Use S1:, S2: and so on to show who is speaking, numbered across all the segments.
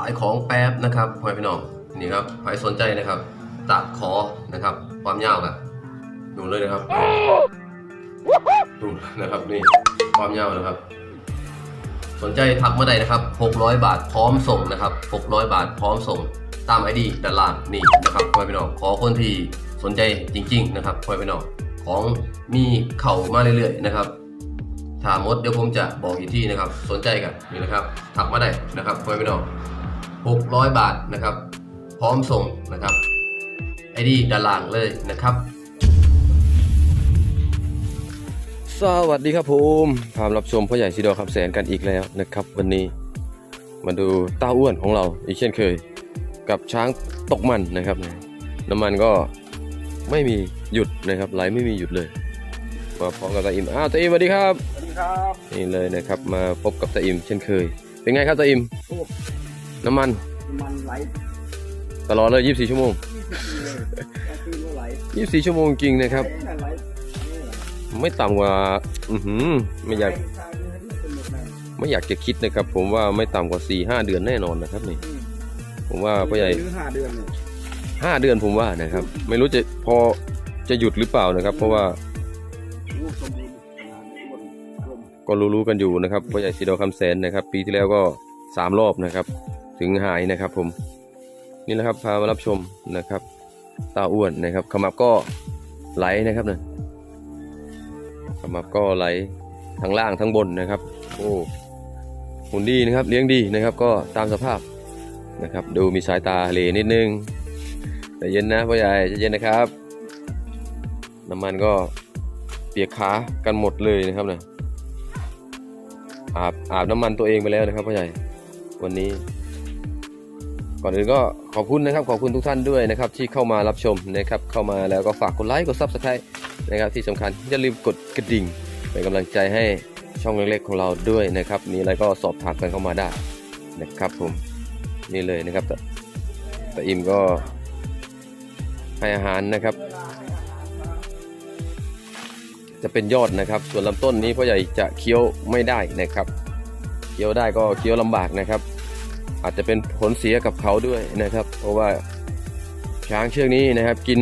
S1: ายของแป๊บนะครับพ่อพี่น้องนี่ครับใครสนใจนะครับตัดคอนะครับ ความยาวกันดูเลยนะครับดูนะครับนี่ความยาวนะครับ สนใจทักมาได้นะครับ 600 บาทพร้อมส่งนะครับ 600 บาทพร้อมส่ง ตามไอดีด้านล่างนี่นะครับพ่อพี่น้องขอคนที่สนใจจริง ๆ นะครับพ่อพี่น้องของมีเข่ามาเรื่อยๆนะครับถาหมดเดี๋ยวผมจะบอกอีกที่นะครับ สนใจกันนี่นะครับทักมาได้นะครับพ่อพี่น้อง 600 บาทนะครับ พร้อมส่งนะครับไอดีด้านล่างเลยนะครับ สวัสดีครับผมพามรับชมพ่อใหญ่ซีดอคำแสนกันอีกแล้วนะครับ วันนี้มาดูเต้าอ้วนของเราอีกเช่นเคย กับช้างตกมันนะครับ น้ำมันก็ไม่มีหยุดนะครับไหลไม่มีหยุดเลยมาพร้อมกับตาอิมอ้าวตาอิมสวัสดีครับ
S2: สวัสดีครับ
S1: นี่เลยนะครับมาพบกับตาอิมเช่นเคย เป็นไงครับตาอิม
S2: โอ้
S1: น้ำมัน
S2: มันไหล
S1: ตลอดเลย 24 ชั่วโมง
S2: ยี่สิบเลยกลางคืนก็ไหล
S1: 24 ชั่วโมงจริงนะครับ
S2: เอ๊ะไหล
S1: ไม่ต่ำกว่า อือหือ ไม่อยาก
S2: เป็นทางเดินที่เป็นหมดเลย
S1: ไม่อยากจะคิดนะครับ ผมว่าไม่ต่ำกว่า 4-5 เดือนแน่นอนนะครับนี่
S2: อืม
S1: ผมว่าพ่อใหญ่
S2: ถึงห้าเดือนเนี่ย
S1: ห้าเดือนผมว่านะครับ ไม่รู้จะพอจะหยุดหรือเปล่านะครับ เพราะว่า
S2: ลูกสมบูรณ์ขนาดนี้อ้วนกลม
S1: ก็รู้ๆกันอยู่นะครับพ่อใหญ่สีดอคำแสนนะครับ ปีที่แล้วก็สามรอบนะครับ ถึงหายนะครับผมนี่แหละครับพามารับชมนะครับตาอ้วนนะครับขมับก็ไหลนะครับเนี่ยขมับก็ไหลทั้งล่างทั้งบนนะครับ โอ้หุ่นดีนะครับ เลี้ยงดีนะครับ ก็ตามสภาพนะครับ ดูมีสายตาเหลนิดนึงแต่เย็นนะพ่อใหญ่ใจเย็นนะครับ น้ำมันก็เปียกขากันหมดเลยนะครับเนี่ยอาบอาบน้ำมันตัวเองไปแล้วนะครับพ่อใหญ่วันนี้ ก่อนอื่นก็ขอบคุณนะครับขอบคุณทุกท่านด้วยนะครับที่เข้ามารับชมนะครับเข้ามาแล้วก็ฝากกดไลค์กดซับสไครต์นะครับที่สำคัญอย่าลืมกดกระดิ่งเป็นกำลังใจให้ช่องเล็กๆของเราด้วยนะครับมีอะไรก็สอบถามกันเข้ามาได้นะครับผมนี่เลยนะครับแต่แต่อิมก็ให้อาหารนะครับ จะเป็นยอดนะครับ ส่วนลำต้นนี้พ่อใหญ่จะเคี้ยวไม่ได้นะครับ เคี้ยวได้ก็เคี้ยวลำบากนะครับ อาจจะเป็นผลเสียกับเขาด้วยนะครับ เพราะว่าช้างเชือกนี้นะครับกิน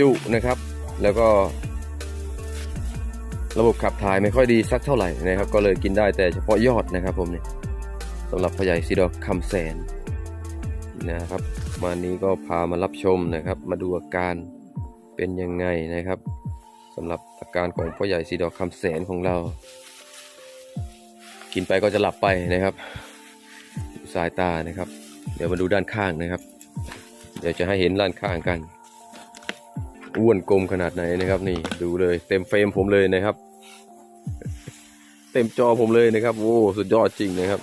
S1: จุนะครับ แล้วก็ ระบบขับถ่ายไม่ค่อยดีสักเท่าไหร่นะครับ ก็เลยกินได้แต่เฉพาะยอดนะครับ ผมเนี่ยสำหรับพ่อใหญ่สีดอกคำแสนนะครับมานี้ก็พามารับชมนะครับ มาดูอาการเป็นยังไงนะครับสำหรับอาการของพ่อใหญ่สีดอกคำแสนของเรา กินไปก็จะหลับไปนะครับ สายตานะครับ เดี๋ยวมาดูด้านข้างนะครับ เดี๋ยวจะให้เห็นด้านข้างกัน อ้วนกลมขนาดไหนนะครับ นี่ดูเลย เต็มเฟรมผมเลยนะครับ เต็มจอผมเลยนะครับโอ้สุดยอดจริงนะครับ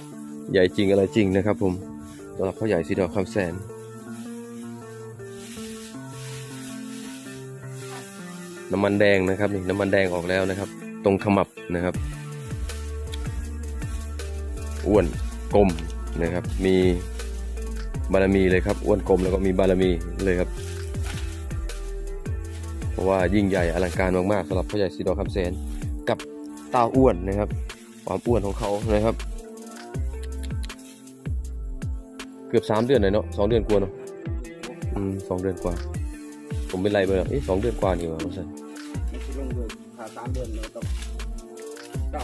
S1: ใหญ่จริงอะไรจริงนะครับ ผมสำหรับพ่อใหญ่สีดอกคำแสนน้ำมันแดงนะครับนี่น้ำมันแดงออกแล้วนะครับ ตรงขมับนะครับ อ้วนกลม นะครับ มีบารมีเลยครับอ้วนกลมแล้วก็มีบารมีเลยครับ เพราะว่ายิ่งใหญ่อลังการมากๆสำหรับพ่อใหญ่สีดอคำแสนกับเต้าอ้วนนะครับ ความอ้วนของเขานะครับ เกือบสามเดือนเลยเนาะสองเดือนกว่าเนาะอืมสองเดือนกว่า ผมเป็นไรไปแล้วเอ๊ะสองเดือนกว่านี่หว่าว่าซั่น
S2: มันจะลงเดือนผ่าสามเดือนเราต้องเก้า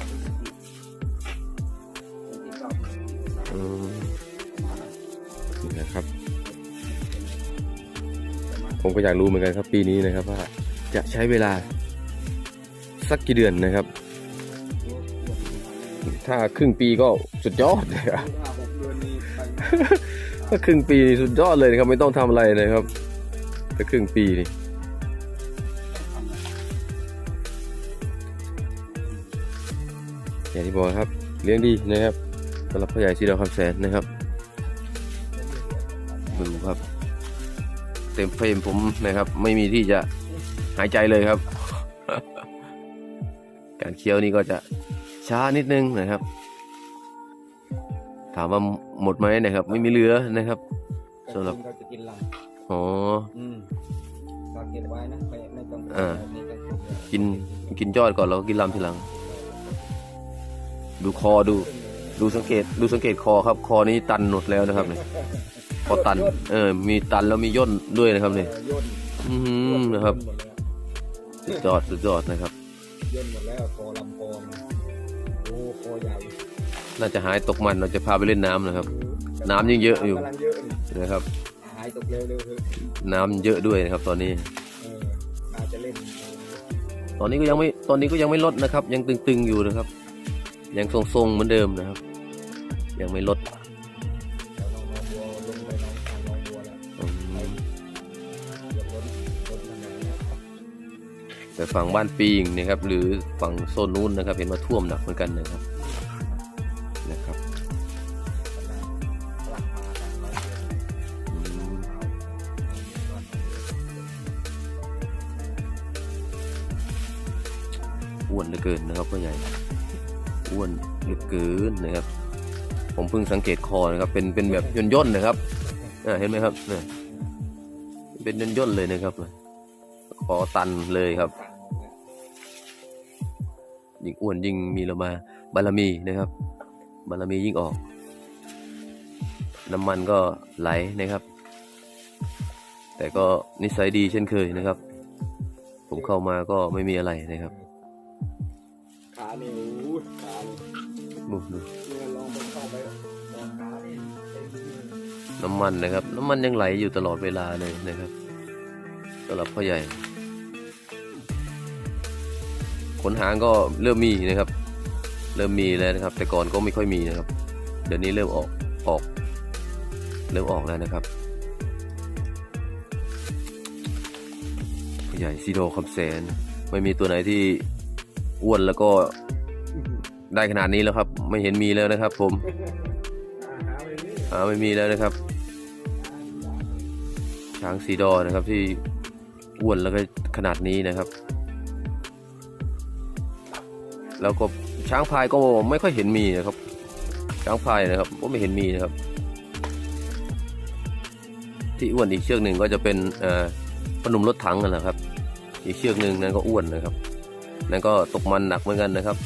S2: นี่นะ
S1: ครับ ผมก็อยากรู้เหมือนกันครับปีนี้นะครับว่าจะใช้เวลาสักกี่เดือนนะครับ ถ้าครึ่งปีก็สุดยอดเลยครับถ้าครึ่งปีสุดยอดเลยนะครับ ไม่ต้องทำอะไรเลยครับถ้าครึ่งปีนี่อย่างที่บอกครับ เลี้ยงดีนะครับ สำหรับพ่อใหญ่สีดาวคำแสนนะครับดูครับ เต็มเฟรมผมนะครับ ไม่มีที่จะหายใจเลยครับ การเคี้ยวนี่ก็จะช้านิดนึงนะครับ ถามว่าหมดไหมนะครับ ไม่มีเหลือนะครับสำหรับ
S2: เราจะกินหลัง
S1: อ๋อ
S2: อืมเราเก็บไว้นะไม่ไม่ต้อง
S1: อ่า
S2: นี่ก็
S1: กินกินยอดก่อนแล้วก็กินลำทีหลัง ดูคอดู ดูสังเกตดูสังเกตคอครับ คอนี้ตันหมดแล้วนะครับเนี่ยคอตัน เออ มีตันแล้วมีย่นด้วยนะครับเนี่ย
S2: เออย่น
S1: อืมนะครับสุดยอดสุดยอดนะครับ
S2: ย่นหมดแล้วคอลำคอโอ้คอใหญ่
S1: น่าจะหายตกมันเราจะพาไปเล่นน้ำนะครับ น้ำยังเยอะอยู่
S2: กำลังเยอะอยู่
S1: นะครับ
S2: หายตกเร็วเร็วเถอะ
S1: น้ำเยอะด้วยนะครับ ตอนนี้
S2: ออน่าจะเล่น
S1: ตอนนี้ก็ยังไม่ตอนนี้ก็ยังไม่ลดนะครับ ยังตึงๆอยู่นะครับ ยังทรงๆเหมือนเดิมนะครับ ยังไม่ลด
S2: แล้วน้องน้องบัวลงไปน้องทางน้องบัวแล้ว
S1: อืม
S2: ยกรถรถทางไหนนะครับ
S1: แต่ฝั่งบ้านปีงนะครับ หรือฝั่งโซนนู้นนะครับ เห็นว่าท่วมหนักเหมือนกันนะครับนะครับ
S2: อ้ว
S1: นเหลือเกินนะครับพ่อใหญ่อ้วนเหลือเกินนะครับ ผมเพิ่งสังเกตคอนะครับ เป็นเป็นแบบย่นย่นๆนะครับอ่าเห็นไหมครับเนี่ยเป็นย่นย่นๆเลยนะครับคอตันเลยครับ ยิ่งอ้วนยิ่งมีเรามาบารมีนะครับ บารมียิ่งออก น้ำมันก็ไหลนะครับ แต่ก็นิสัยดีเช่นเคยนะครับ ผมเข้ามาก็ไม่มีอะไรนะครับ
S2: ขาเนี่ยโอ้ยขาเนี่ย
S1: ดูดู
S2: น้ำ
S1: มันนะครับ น้ำมันยังไหลอยู่ตลอดเวลาเลยนะครับสำหรับพ่อใหญ่ ขนหางก็เริ่มมีนะครับ เริ่มมีแล้วนะครับ แต่ก่อนก็ไม่ค่อยมีนะครับ เดี๋ยวนี้เริ่มออกออก เริ่มออกแล้วนะครับพ่อใหญ่ซีโดคำแสนไม่มีตัวไหนที่อ้วนแล้วก็ได้ขนาดนี้แล้วครับ ไม่เห็นมีแล้วนะครับผม
S2: ไปนี่
S1: หาไม่มีแล้วนะครับ ช้างซีดอนะครับที่อ้วนแล้วก็ขนาดนี้นะครับ แล้วก็ช้างพายก็ไม่ค่อยเห็นมีนะครับ ช้างพายนะครับก็ไม่เห็นมีนะครับ ที่อ้วนอีกเชือกหนึ่งก็จะเป็นเอ่มรถถังนั่นแหละครับ อีกเชือกหนึ่งนั้นก็อ้วนนะครับ นั่นก็ตกมันหนักเหมือนกันนะครับ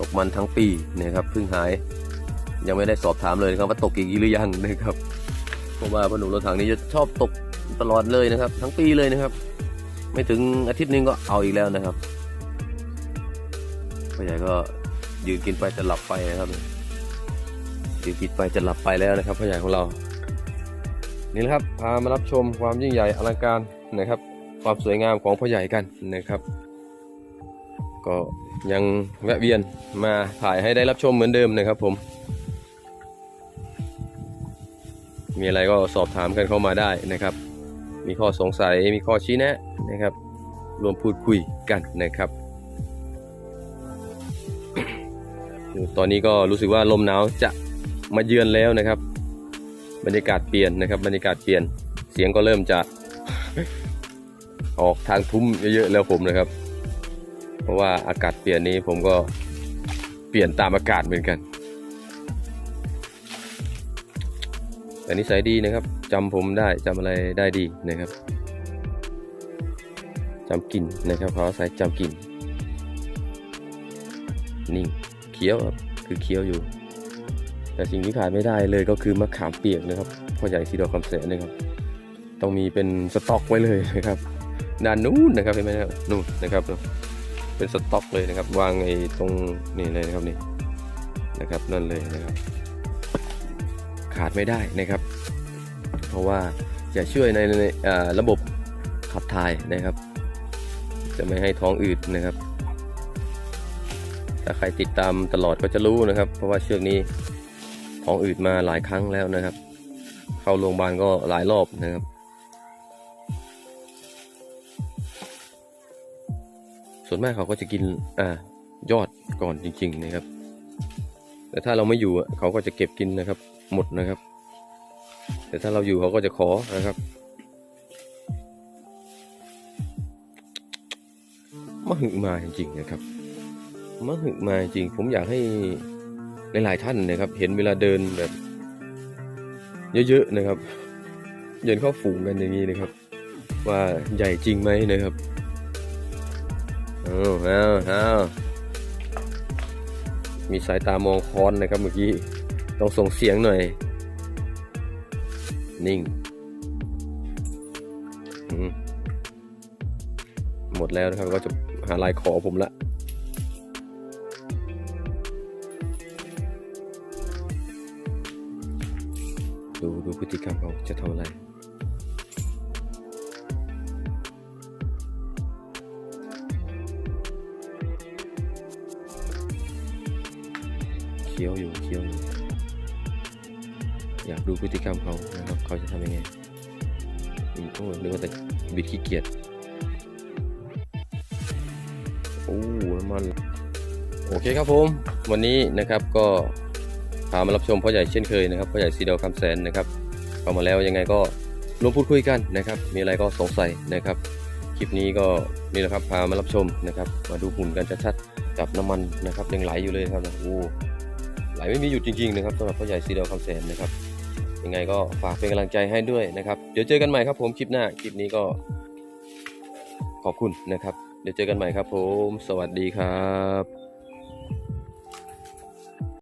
S1: ตกมันทั้งปีนะครับเพิ่งหาย ยังไม่ได้สอบถามเลยนะครับว่าตกอีกหรือยังนะครับเพราะว่าพอหนุ่มรถถังนี้จะชอบตกตลอดเลยนะครับ ทั้งปีเลยนะครับ ไม่ถึงอาทิตย์นึงก็เอาอีกแล้วนะครับพ่อใหญ่ก็ยืนกินไปจะหลับไปนะครับยืนกินไปจะหลับไปแล้วนะครับพ่อใหญ่ของเรานี่แหละครับพามารับชมความยิ่งใหญ่อลังการนะครับ ความสวยงามของพ่อใหญ่กันนะครับ ก็ยังแวะเวียนมาถ่ายให้ได้รับชมเหมือนเดิมนะครับผม มีอะไรก็สอบถามกันเข้ามาได้นะครับ มีข้อสงสัยมีข้อชี้แนะนะครับ รวมพูดคุยกันนะครับ ตอนนี้ก็รู้สึกว่าลมหนาวจะมาเยือนแล้วนะครับ บรรยากาศเปลี่ยนนะครับ บรรยากาศเปลี่ยนเสียงก็เริ่มจะออกทางทุ้มเยอะๆแล้วผมนะครับ เพราะว่าอากาศเปลี่ยนนี้ผมก็เปลี่ยนตามอากาศเหมือนกัน แต่นิสัยดีนะครับจำผมได้จำอะไรได้ดีนะครับจำกลิ่นนะครับเขาอาศัยจำกลิ่นนิ่งเคี้ยวครับคือเคี้ยวอยู่ แต่สิ่งที่ขาดไม่ได้เลยก็คือมะขามเปียกนะครับพ่อใหญ่สีดอกคำแสนนะครับต้องมีเป็นสต็อกไว้เลยนะครับด้านนู้นนะครับเห็นไหมครับนู่นนะครับเป็นสต็อกเลยนะครับ วางไอ้ตรงนี่เลยนะครับนี่นะครับนั่นเลยนะครับ ขาดไม่ได้นะครับ เพราะว่าจะช่วยในในระบบขับถ่ายนะครับ จะไม่ให้ท้องอืดนะครับ ถ้าใครติดตามตลอดก็จะรู้นะครับ เพราะว่าเชือกนี้ท้องอืดมาหลายครั้งแล้วนะครับ เข้าโรงพยาบาลก็หลายรอบนะครับส่วนมากเขาก็จะกินอ่ายอดก่อนจริง ๆ นะครับ แต่ถ้าเราไม่อยู่เขาก็จะเก็บกินนะครับ หมดนะครับ แต่ถ้าเราอยู่เขาก็จะขอนะครับ มหึมาจริงๆนะครับมหึมาจริง ผมอยากให้หลายๆท่านนะครับ เห็นเวลาเดินแบบ เยอะๆนะครับ เดินเข้าฝูงกันอย่างนี้นะครับ ว่าใหญ่จริงไหมนะครับเอาเอาเอามีสายตามองค้อนนะครับเมื่อกี้ ต้องส่งเสียงหน่อย นิ่ง หมดแล้วนะครับก็จะหาลายขอผมละดูดูพฤติกรรมเขาจะทำอะไรเคี้ยวอยู่เคี้ยวอยู่ อยากดูพฤติกรรมเขานะครับเขาจะทำยังไงอืมโอ้ยนึกว่าแต่บิดขี้เกียจโอ้น้ำมันโอเคครับผม วันนี้นะครับก็พามารับชมพ่อใหญ่เช่นเคยนะครับพ่อใหญ่สีดาวคำแสนนะครับเข้ามาแล้วยังไงก็ร่วมพูดคุยกันนะครับ มีอะไรก็สงสัยนะครับ คลิปนี้ก็นี่แหละครับพามารับชมนะครับ มาดูหุ่นกันชัดๆกับน้ำมันนะครับยังไหลอยู่เลยครับโอ้ไหลไม่มีหยุดจริงๆนะครับสำหรับพ่อใหญ่สีดาวคำแสนนะครับ ยังไงก็ฝากเป็นกำลังใจให้ด้วยนะครับ เดี๋ยวเจอกันใหม่ครับผมคลิปหน้า คลิปนี้ก็ขอบคุณนะครับ เดี๋ยวเจอกันใหม่ครับผม สวัสดีครับ